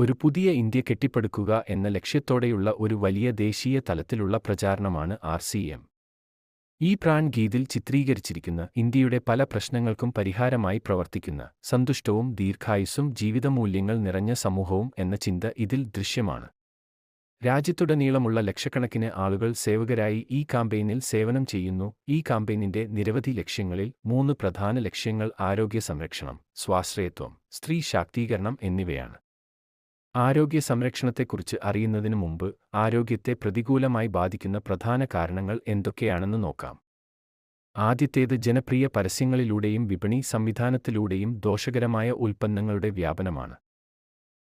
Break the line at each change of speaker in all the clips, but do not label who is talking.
ഒരു പുതിയ ഇന്ത്യ കെട്ടിപ്പടുക്കുക എന്ന ലക്ഷ്യത്തോടെയുള്ള ഒരു വലിയ ദേശീയ തലത്തിലുള്ള പ്രചാരണമാണ് ആർ സി എം. ഈ പ്രാൺ ഗീതിൽ ചിത്രീകരിച്ചിരിക്കുന്ന ഇന്ത്യയുടെ പല പ്രശ്നങ്ങൾക്കും പരിഹാരമായി പ്രവർത്തിക്കുന്ന സന്തുഷ്ടവും ദീർഘായുസ്സും ജീവിതമൂല്യങ്ങൾ നിറഞ്ഞ സമൂഹവും എന്ന ചിന്ത ഇതിൽ ദൃശ്യമാണ്. രാജ്യത്തുടനീളമുള്ള ലക്ഷക്കണക്കിന് ആളുകൾ സേവകരായി ഈ കാമ്പയിനിൽ സേവനം ചെയ്യുന്നു. ഈ കാമ്പയിനിന്റെ നിരവധി ലക്ഷ്യങ്ങളിൽ മൂന്ന് പ്രധാന ലക്ഷ്യങ്ങൾ ആരോഗ്യ സംരക്ഷണം സ്വാശ്രയത്വം സ്ത്രീ ശാക്തീകരണം എന്നിവയാണ്. ആരോഗ്യ സംരക്ഷണത്തെക്കുറിച്ച് അറിയുന്നതിനു മുമ്പ് ആരോഗ്യത്തെ പ്രതികൂലമായി ബാധിക്കുന്ന പ്രധാന കാരണങ്ങൾ എന്തൊക്കെയാണെന്ന് നോക്കാം. ആദ്യത്തേത് ജനപ്രിയ പരസ്യങ്ങളിലൂടെയും വിപണി സംവിധാനത്തിലൂടെയും ദോഷകരമായ ഉൽപ്പന്നങ്ങളുടെ വ്യാപനമാണ്.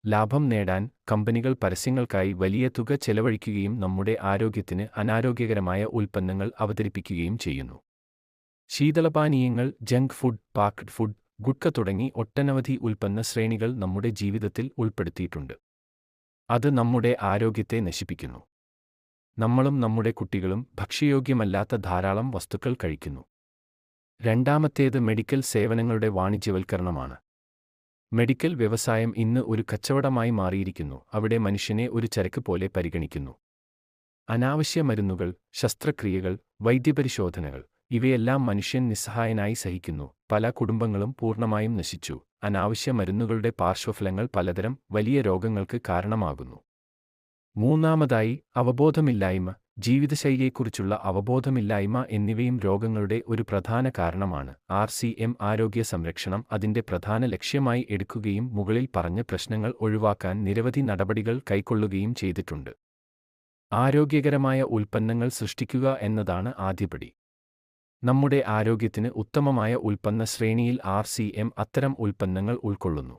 ലാഭം നേടാൻ കമ്പനികൾ പരസ്യങ്ങൾക്കായി വലിയ തുക ചെലവഴിക്കുകയും നമ്മുടെ ആരോഗ്യത്തിന് അനാരോഗ്യകരമായ ഉൽപ്പന്നങ്ങൾ അവതരിപ്പിക്കുകയും ചെയ്യുന്നു. ശീതളപാനീയങ്ങൾ junk food packed food gutka തുടങ്ങി ഒട്ടനവധി ഉൽപ്പന്ന ശ്രേണികൾ നമ്മുടെ ജീവിതത്തിൽ ഉൾപ്പെടുത്തിയിട്ടുണ്ട്. അത് നമ്മുടെ ആരോഗ്യത്തെ നശിപ്പിക്കുന്നു. നമ്മളും നമ്മുടെ കുട്ടികളും ഭക്ഷ്യയോഗ്യമല്ലാത്ത ധാരാളം വസ്തുക്കൾ കഴിക്കുന്നു. രണ്ടാമത്തേത് മെഡിക്കൽ സേവനങ്ങളുടെ വാണിജ്യവൽക്കരണമാണ്. മെഡിക്കൽ വ്യവസായം ഇന്ന് ഒരു കച്ചവടമായി മാറിയിരിക്കുന്നു. അവിടെ മനുഷ്യനെ ഒരു ചരക്ക് പോലെ പരിഗണിക്കുന്നു. അനാവശ്യ മരുന്നുകൾ ശസ്ത്രക്രിയകൾ വൈദ്യപരിശോധനകൾ ഇവയെല്ലാം മനുഷ്യൻ നിസ്സഹായനായി സഹിക്കുന്നു. പല കുടുംബങ്ങളും പൂർണമായും നശിച്ചു. അനാവശ്യ മരുന്നുകളുടെ പാർശ്വഫലങ്ങൾ പലതരം വലിയ രോഗങ്ങൾക്ക് കാരണമാകുന്നു. മൂന്നാമതായി അവബോധമില്ലായ്മ. ജീവിതശൈലിയെക്കുറിച്ചുള്ള അവബോധമില്ലായ്മ എന്നിവയും രോഗങ്ങളുടെ ഒരു പ്രധാന കാരണമാണ്. ആർ സി എം ആരോഗ്യ സംരക്ഷണം അതിന്റെ പ്രധാന ലക്ഷ്യമായി എടുക്കുകയും മുകളിൽ പറഞ്ഞ പ്രശ്നങ്ങൾ ഒഴിവാക്കാൻ നിരവധി നടപടികൾ കൈക്കൊള്ളുകയും ചെയ്തിട്ടുണ്ട്. ആരോഗ്യകരമായ ഉൽപ്പന്നങ്ങൾ സൃഷ്ടിക്കുക എന്നതാണ് ആദ്യപടി. നമ്മുടെ ആരോഗ്യത്തിന് ഉത്തമമായ ഉൽപ്പന്ന ശ്രേണിയിൽ ആർ സി എം അത്തരം ഉൽപ്പന്നങ്ങൾ ഉൾക്കൊള്ളുന്നു.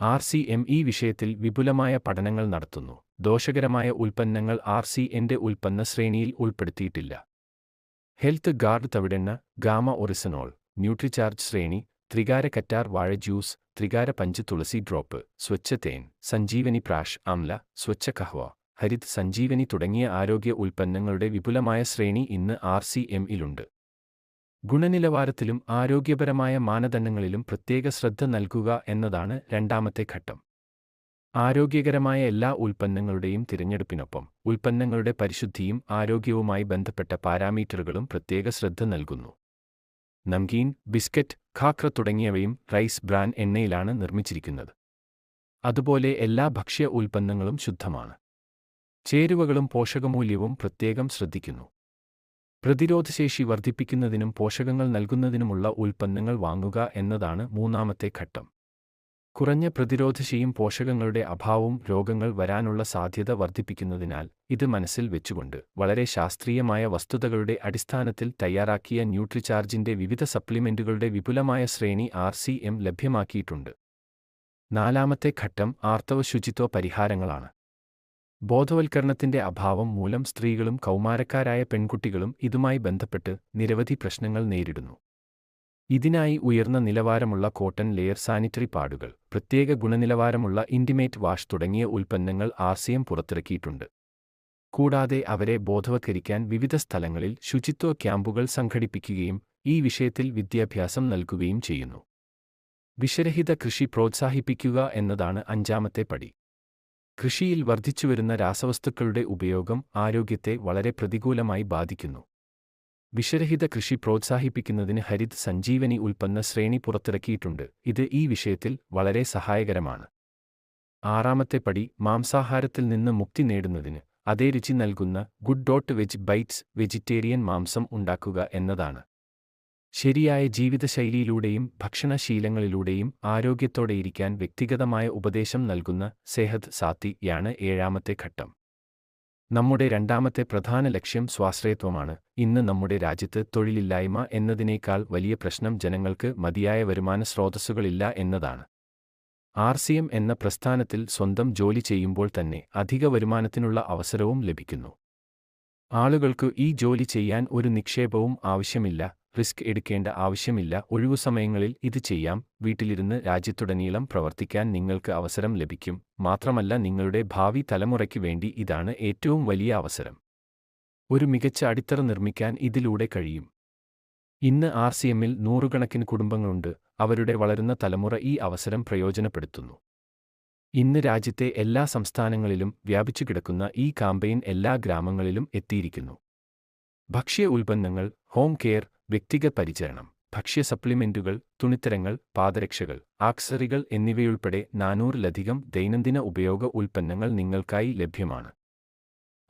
ആർ സി എം ഈ വിഷയത്തിൽ വിപുലമായ പഠനങ്ങൾ നടത്തുന്നു. ദോഷകരമായ ഉൽപ്പന്നങ്ങൾ ആർ സി എന്റെ ഉൽപ്പന്ന ശ്രേണിയിൽ ഉൾപ്പെടുത്തിയിട്ടില്ല. ഹെൽത്ത് ഗാർഡ് തവിടെണ്ണ ഗാമ ഒറിസനോൾ ന്യൂട്രിചാർജ് ശ്രേണി ത്രികാര കറ്റാർ വാഴ ജ്യൂസ് ത്രികാര പഞ്ച് തുളസി ഡ്രോപ്പ് സ്വച്ഛ തേൻ സഞ്ജീവനി പ്രാഷ് അംല സ്വച്ഛ കഹ്വ ഹരിത് സഞ്ജീവനി തുടങ്ങിയ ആരോഗ്യ ഉൽപ്പന്നങ്ങളുടെ വിപുലമായ ശ്രേണി ഇന്ന് ആർ സി എം ഇലുണ്ട് ഗുണനിലവാരത്തിലും ആരോഗ്യപരമായ മാനദണ്ഡങ്ങളിലും പ്രത്യേക ശ്രദ്ധ നൽകുക എന്നതാണ് രണ്ടാമത്തെ ഘട്ടം. ആരോഗ്യകരമായ എല്ലാ ഉൽപ്പന്നങ്ങളുടെയും തിരഞ്ഞെടുപ്പിനൊപ്പം ഉൽപ്പന്നങ്ങളുടെ പരിശുദ്ധിയും ആരോഗ്യവുമായി ബന്ധപ്പെട്ട പാരാമീറ്ററുകളും പ്രത്യേക ശ്രദ്ധ നൽകുന്നു. നംകീൻ ബിസ്ക്കറ്റ് ഖാക്ര തുടങ്ങിയവയും റൈസ് ബ്രാൻ എണ്ണയിലാണ് നിർമ്മിച്ചിരിക്കുന്നത്. അതുപോലെ എല്ലാ ഭക്ഷ്യ ഉൽപ്പന്നങ്ങളും ശുദ്ധമാണ്. ചേരുവകളും പോഷകമൂല്യവും പ്രത്യേകം ശ്രദ്ധിക്കുന്നു. പ്രതിരോധശേഷി വർദ്ധിപ്പിക്കുന്നതിനും പോഷകങ്ങൾ നൽകുന്നതിനുമുള്ള ഉൽപ്പന്നങ്ങൾ വാങ്ങുക എന്നതാണ് മൂന്നാമത്തെ ഘട്ടം. കുറഞ്ഞ പ്രതിരോധശേഷിയും പോഷകങ്ങളുടെ അഭാവവും രോഗങ്ങൾ വരാനുള്ള സാധ്യത വർദ്ധിപ്പിക്കുന്നതിനാൽ ഇത് മനസ്സിൽ വെച്ചുകൊണ്ട് വളരെ ശാസ്ത്രീയമായ വസ്തുതകളുടെ അടിസ്ഥാനത്തിൽ തയ്യാറാക്കിയ ന്യൂട്രിചാർജിന്റെ വിവിധ സപ്ലിമെന്റുകളുടെ വിപുലമായ ശ്രേണി ആർ ലഭ്യമാക്കിയിട്ടുണ്ട്. നാലാമത്തെ ഘട്ടം ആർത്തവ ശുചിത്വ പരിഹാരങ്ങളാണ്. ബോധവൽക്കരണത്തിന്റെ അഭാവം മൂലം സ്ത്രീകളും കൗമാരക്കാരായ പെൺകുട്ടികളും ഇതുമായി ബന്ധപ്പെട്ട് നിരവധി പ്രശ്നങ്ങൾ നേരിടുന്നു. ഇതിനായി ഉയർന്ന നിലവാരമുള്ള കോട്ടൺ ലെയർ സാനിറ്ററി പാഡുകൾ പ്രത്യേക ഗുണനിലവാരമുള്ള ഇന്റിമേറ്റ് വാഷ് തുടങ്ങിയ ഉൽപ്പന്നങ്ങൾ ആർസിയം പുറത്തിറക്കിയിട്ടുണ്ട്. കൂടാതെ അവരെ ബോധവത്കരിക്കാൻ വിവിധ സ്ഥലങ്ങളിൽ ശുചിത്വ ക്യാമ്പുകൾ സംഘടിപ്പിക്കുകയും ഈ വിഷയത്തിൽ വിദ്യാഭ്യാസം നൽകുകയും ചെയ്യുന്നു. വിഷരഹിത കൃഷി പ്രോത്സാഹിപ്പിക്കുക എന്നതാണ് അഞ്ചാമത്തെ പടി. കൃഷിയിൽ വർദ്ധിച്ചുവരുന്ന രാസവസ്തുക്കളുടെ ഉപയോഗം ആരോഗ്യത്തെ വളരെ പ്രതികൂലമായി ബാധിക്കുന്നു. വിഷരഹിത കൃഷി പ്രോത്സാഹിപ്പിക്കുന്നതിന് ഹരിത് സഞ്ജീവനി ഉൽപ്പന്ന ശ്രേണി പുറത്തിറക്കിയിട്ടുണ്ട്. ഇത് ഈ വിഷയത്തിൽ വളരെ സഹായകരമാണ്. ആറാമത്തെ പടി മാംസാഹാരത്തിൽ നിന്ന് മുക്തി നേടുന്നതിന്. അതേ രുചി നൽകുന്ന good dot veg bites vegetarian മാംസം ഉണ്ടാക്കുക എന്നതാണ്. ശരിയായ ജീവിതശൈലിയിലൂടെയും ഭക്ഷണശീലങ്ങളിലൂടെയും ആരോഗ്യത്തോടെയിരിക്കാൻ വ്യക്തിഗതമായ ഉപദേശം നൽകുന്ന സെഹദ് സാത്തിയാണ് ഏഴാമത്തെ ഘട്ടം. നമ്മുടെ രണ്ടാമത്തെ പ്രധാന ലക്ഷ്യം സ്വാശ്രയത്വമാണ്. ഇന്ന് നമ്മുടെ രാജ്യത്ത് തൊഴിലില്ലായ്മ എന്നതിനേക്കാൾ വലിയ പ്രശ്നം ജനങ്ങൾക്ക് മതിയായ വരുമാന സ്രോതസ്സുകളില്ല എന്നതാണ്. ആർ സി എം എന്ന പ്രസ്ഥാനത്തിൽ സ്വന്തം ജോലി ചെയ്യുമ്പോൾ തന്നെ അധിക വരുമാനത്തിനുള്ള അവസരവും ലഭിക്കുന്നു. ആളുകൾക്ക് ഈ ജോലി ചെയ്യാൻ ഒരു നിക്ഷേപവും ആവശ്യമില്ല. റിസ്ക് എടുക്കേണ്ട ആവശ്യമില്ല. ഒഴിവുസമയങ്ങളിൽ ഇത് ചെയ്യാം. വീട്ടിലിരുന്ന് രാജ്യത്തുടനീളം പ്രവർത്തിക്കാൻ നിങ്ങൾക്ക് അവസരം ലഭിക്കും. മാത്രമല്ല നിങ്ങളുടെ ഭാവി തലമുറയ്ക്ക് വേണ്ടി ഇതാണ് ഏറ്റവും വലിയ അവസരം. ഒരു മികച്ച അടിത്തറ നിർമ്മിക്കാൻ ഇതിലൂടെ കഴിയും. ഇന്ന് ആർ സി എമ്മിൽ നൂറുകണക്കിന് കുടുംബങ്ങളുണ്ട്. അവരുടെ വളരുന്ന തലമുറ ഈ അവസരം പ്രയോജനപ്പെടുത്തുന്നു. ഇന്ന് രാജ്യത്തെ എല്ലാ സംസ്ഥാനങ്ങളിലും വ്യാപിച്ചു കിടക്കുന്ന ഈ കാമ്പയിൻ എല്ലാ ഗ്രാമങ്ങളിലും എത്തിയിരിക്കുന്നു. ഭക്ഷ്യ ഉൽപ്പന്നങ്ങൾ ഹോം കെയർ വ്യക്തിഗത പരിചരണം ഭക്ഷ്യ സപ്ലിമെന്റുകൾ തുണിത്തരങ്ങൾ പാദരക്ഷകൾ ആക്സറികൾ എന്നിവയുൾപ്പെടെ നാനൂറിലധികം ദൈനംദിന ഉപയോഗ ഉൽപ്പന്നങ്ങൾ നിങ്ങൾക്കായി ലഭ്യമാണ്.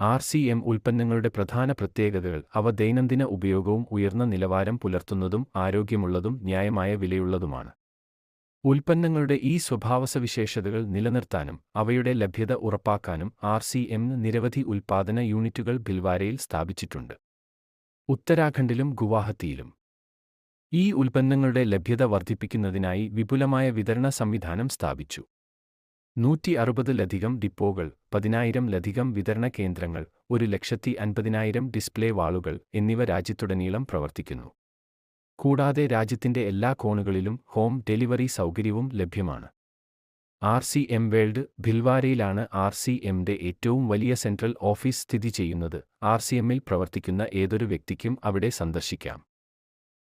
ആർ സി എം ഉൽപ്പന്നങ്ങളുടെ പ്രധാന പ്രത്യേകതകൾ അവ ദൈനംദിന ഉപയോഗവും ഉയർന്ന നിലവാരം പുലർത്തുന്നതും ആരോഗ്യമുള്ളതും ന്യായമായ വിലയുള്ളതുമാണ്. ഉൽപ്പന്നങ്ങളുടെ ഈ സ്വഭാവസവിശേഷതകൾ നിലനിർത്താനും അവയുടെ ലഭ്യത ഉറപ്പാക്കാനും ആർ സി എം നിരവധി ഉൽപ്പാദന യൂണിറ്റുകൾ ഭിൽവാരയിൽ സ്ഥാപിച്ചിട്ടുണ്ട്. ഉത്തരാഖണ്ഡിലും ഗുവാഹത്തിയിലും. ഈ ഉൽപ്പന്നങ്ങളുടെ ലഭ്യത വർദ്ധിപ്പിക്കുന്നതിനായി വിപുലമായ വിതരണ സംവിധാനം സ്ഥാപിച്ചു. നൂറ്റി അറുപതിലധികം ഡിപ്പോകൾ പതിനായിരം ലധികം വിതരണ കേന്ദ്രങ്ങൾ ഒരു ലക്ഷത്തി അൻപതിനായിരം ഡിസ്പ്ലേ വാളുകൾ എന്നിവ രാജ്യത്തുടനീളം പ്രവർത്തിക്കുന്നു. കൂടാതെ രാജ്യത്തിന്റെ എല്ലാ കോണുകളിലും ഹോം ഡെലിവറി സൗകര്യവും ലഭ്യമാണ്. ആർ സി എം വേൾഡ് ഭിൽവാരയിലാണ് ആർ സി എമ്മിന്റെ ഏറ്റവും വലിയ സെൻട്രൽ ഓഫീസ് സ്ഥിതി ചെയ്യുന്നത്. ആർ സി എമ്മിൽ പ്രവർത്തിക്കുന്ന ഏതൊരു വ്യക്തിക്കും അവിടെ സന്ദർശിക്കാം.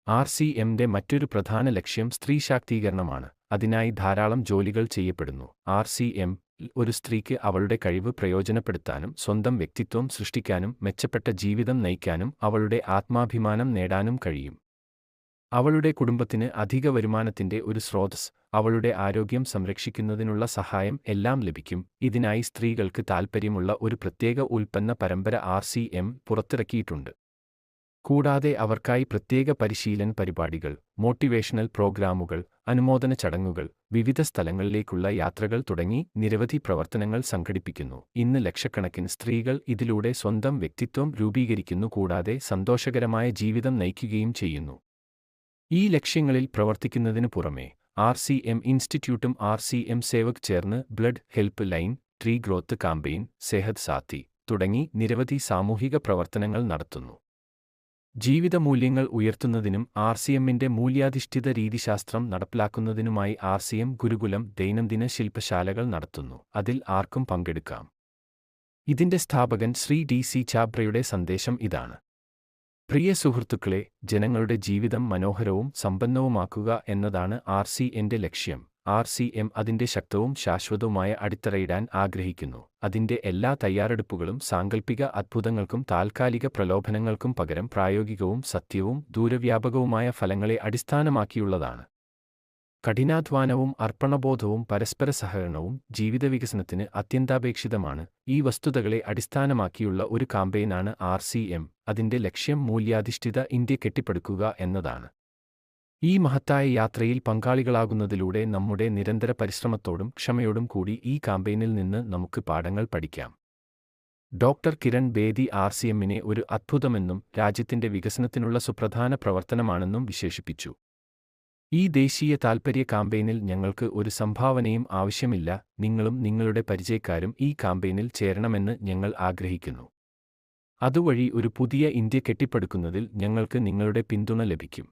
ആർ സി എമ്മിന്റെ മറ്റൊരു പ്രധാന ലക്ഷ്യം സ്ത്രീ ശാക്തീകരണമാണ്. അതിനായി ധാരാളം ജോലികൾ ചെയ്യപ്പെടുന്നു. ആർ സി എം ഒരു സ്ത്രീക്ക് അവളുടെ കഴിവ് പ്രയോജനപ്പെടുത്താനും സ്വന്തം വ്യക്തിത്വം സൃഷ്ടിക്കാനും മെച്ചപ്പെട്ട ജീവിതം നയിക്കാനും അവളുടെ ആത്മാഭിമാനം നേടാനും കഴിയും. അവളുടെ കുടുംബത്തിന് അധിക വരുമാനത്തിന്റെ ഒരു സ്രോതസ് അവളുടെ ആരോഗ്യം സംരക്ഷിക്കുന്നതിനുള്ള സഹായം എല്ലാം ലഭിക്കും. ഇതിനായി സ്ത്രീകൾക്ക് താൽപ്പര്യമുള്ള ഒരു പ്രത്യേക ഉൽപ്പന്ന പരമ്പര ആർ സി എം പുറത്തിറക്കിയിട്ടുണ്ട്. കൂടാതെ അവർക്കായി പ്രത്യേക പരിശീലന പരിപാടികൾ മോട്ടിവേഷണൽ പ്രോഗ്രാമുകൾ അനുമോദന ചടങ്ങുകൾ വിവിധ സ്ഥലങ്ങളിലേക്കുള്ള യാത്രകൾ തുടങ്ങി നിരവധി പ്രവർത്തനങ്ങൾ സംഘടിപ്പിക്കുന്നു. ഇന്ന് ലക്ഷക്കണക്കിന് സ്ത്രീകൾ ഇതിലൂടെ സ്വന്തം വ്യക്തിത്വം രൂപീകരിക്കുന്നു കൂടാതെ സന്തോഷകരമായ ജീവിതം നയിക്കുകയും ചെയ്യുന്നു. ഈ ലക്ഷ്യങ്ങളിൽ പ്രവർത്തിക്കുന്നതിന് പുറമെ ആർ സി എം ഇൻസ്റ്റിറ്റ്യൂട്ടും ആർ സി എം സേവക് ചേർന്ന് blood help line tree growth campaign Sehat Saathi തുടങ്ങി നിരവധി സാമൂഹിക പ്രവർത്തനങ്ങൾ നടത്തുന്നു. ജീവിത മൂല്യങ്ങൾ ഉയർത്തുന്നതിനും ആർ സി എമ്മിന്റെ മൂല്യാധിഷ്ഠിത രീതിശാസ്ത്രം നടപ്പിലാക്കുന്നതിനുമായി ആർ സി എം ഗുരുകുലം ദൈനംദിന ശില്പശാലകൾ നടത്തുന്നു. അതിൽ ആർക്കും പങ്കെടുക്കാം. ഇതിന്റെ സ്ഥാപകൻ ശ്രീ ഡി സി ചാബ്രയുടെ സന്ദേശം ഇതാണ്. പ്രിയ സുഹൃത്തുക്കളെ ജനങ്ങളുടെ ജീവിതം മനോഹരവും സമ്പന്നവുമാക്കുക എന്നതാണ് ആർ സി എന്റെ ലക്ഷ്യം. ആർ സി എം അതിന്റെ ശക്തവും ശാശ്വതവുമായ അടിത്തറയിടാൻ ആഗ്രഹിക്കുന്നു. അതിന്റെ എല്ലാ തയ്യാറെടുപ്പുകളും സാങ്കൽപ്പിക അത്ഭുതങ്ങൾക്കും താൽക്കാലിക പ്രലോഭനങ്ങൾക്കും പകരം പ്രായോഗികവും സത്യവും ദൂരവ്യാപകവുമായ ഫലങ്ങളെ അടിസ്ഥാനമാക്കിയുള്ളതാണ്. കഠിനാധ്വാനവും അർപ്പണബോധവും പരസ്പര സഹകരണവും ജീവിതവികസനത്തിന് അത്യന്താപേക്ഷിതമാണ്. ഈ വസ്തുതകളെ അടിസ്ഥാനമാക്കിയുള്ള ഒരു കാമ്പയിനാണ് ആർ സി എം. അതിന്റെ ലക്ഷ്യം മൂല്യാധിഷ്ഠിത ഇന്ത്യ കെട്ടിപ്പടുക്കുക എന്നതാണ്. ഈ മഹത്തായ യാത്രയിൽ പങ്കാളികളാകുന്നതിലൂടെ നമ്മുടെ നിരന്തര പരിശ്രമത്തോടും ക്ഷമയോടും കൂടി ഈ കാമ്പയിനിൽ നിന്ന് നമുക്ക് പാഠങ്ങൾ പഠിക്കാം. Doctor Kiran Bedi R C എമ്മിനെ ഒരു അത്ഭുതമെന്നും രാജ്യത്തിന്റെ വികസനത്തിനുള്ള സുപ്രധാന പ്രവർത്തനമാണെന്നും വിശേഷിപ്പിച്ചു. ഈ ദേശീയ താൽപ്പര്യ കാമ്പയിനിൽ ഞങ്ങൾക്ക് ഒരു സംഭാവനയും ആവശ്യമില്ല നിങ്ങളും നിങ്ങളുടെ പരിചയക്കാരും ഈ കാമ്പയിനിൽ ചേരണമെന്ന് ഞങ്ങൾ ആഗ്രഹിക്കുന്നു. അതുവഴി ഒരു പുതിയ ഇന്ത്യ കെട്ടിപ്പടുക്കുന്നതിൽ ഞങ്ങൾക്ക് നിങ്ങളുടെ പിന്തുണ ലഭിക്കും.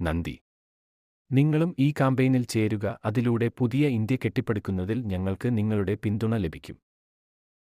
നന്ദി. നിങ്ങളും ഈ കാമ്പയിനിൽ ചേരുക അതിലൂടെ പുതിയ ഇന്ത്യ കെട്ടിപ്പടുക്കുന്നതിൽ ഞങ്ങൾക്ക് നിങ്ങളുടെ പിന്തുണ ലഭിക്കും.